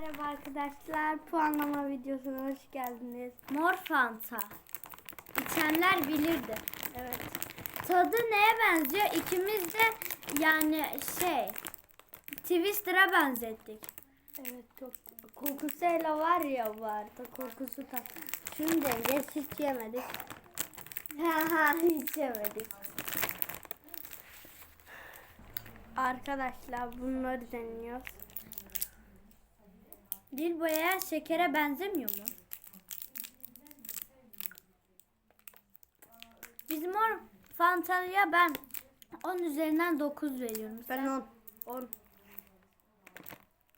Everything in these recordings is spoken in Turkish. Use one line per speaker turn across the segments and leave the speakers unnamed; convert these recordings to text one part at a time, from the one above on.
Merhaba arkadaşlar, puanlama videosuna hoş geldiniz.
Mor Fanta. İçenler bilirdi.
Evet,
Tadı neye benziyor? İkimiz de yani şey Twister'a benzettik.
evet çok kokusuyla var ya vardı, kokusu da. Şunu deneyeceğiz, hiç yemedik. Ha ha, hiç yemedik. Arkadaşlar bunları deniyoruz.
Dil boyaya şekere benzemiyor mu? Bizim mor Fanta'ya ben 10 üzerinden 9 veriyorum.
Ben 10. 10.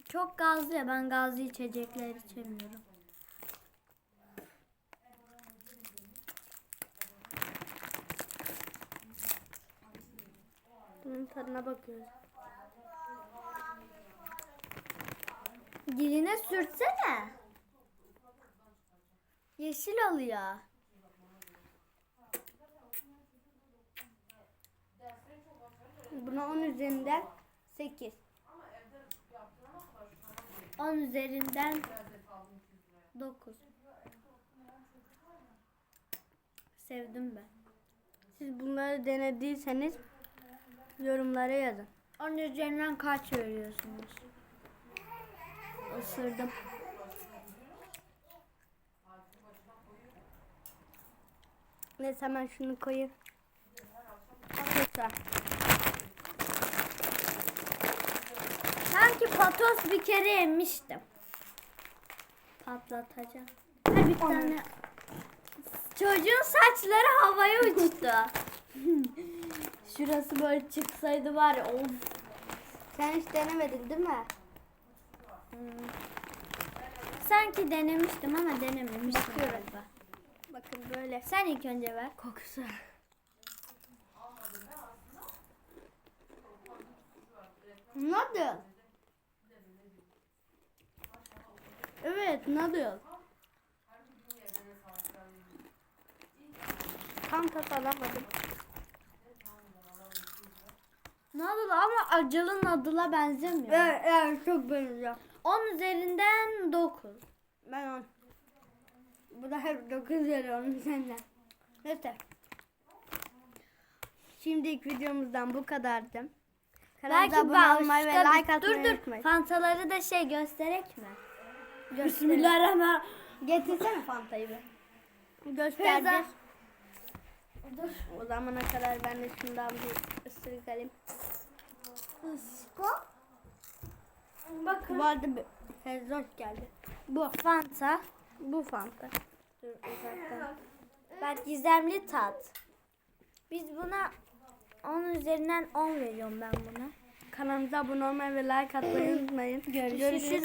Çok gazlı ya ben gazlı içecekler içemiyorum.
Bunun tadına bakıyoruz.
Diline sürtsene. Yeşil oluyor.
Buna 10 üzerinden 8.
10 üzerinden 9. Sevdim ben.
Siz bunları denediyseniz yorumlara yazın.
10 üzerinden kaç veriyorsunuz?
Isırdım. Neyse hemen şunu koyayım. Güzel.
Sanki patos bir kere yemiştim. Patlatacağım. Her bir tane. Çocuğun saçları havaya uçtu. Şurası böyle çıksaydı var ya of.
Sen hiç denemedin değil mi?
Sanki denemiştim ama denememiştim
Bakıyorum.
galiba.
Bakın böyle.
Sen ilk önce ver.
Kokusu. Noodle. Evet, noodle. Tam tat alamadım.
Nadıl ama acılı nadıla benzemiyor.
Evet, evet çok benziyor.
10 üzerinden 9.
Ben on. Bu da hep 9 veriyorum senden. Neyse. Şimdilik videomuzdan bu kadardı. Kanalımıza
Belki
abone
ben
olmayı ve
başka bir-
like atmayı
Dur dur.
unutmayın.
Fantaları da şey gösterek mi?
Bismillahirrahmanirrahim. Getirsene Fanta'yı bir. Göstereceğiz.
Dur.
O zamana kadar ben de şundan bir ısırık alayım.
Bakın.
Bu arada bir Fezzoş geldi.
Bu Fanta.
Bu Fanta. Dur uzaktan.
Bak gizemli tat. Biz buna 10 üzerinden 10 veriyorum ben buna.
Kanalımıza abone olmayı ve like atmayı unutmayın.
Görüşürüz.
Görüşürüz.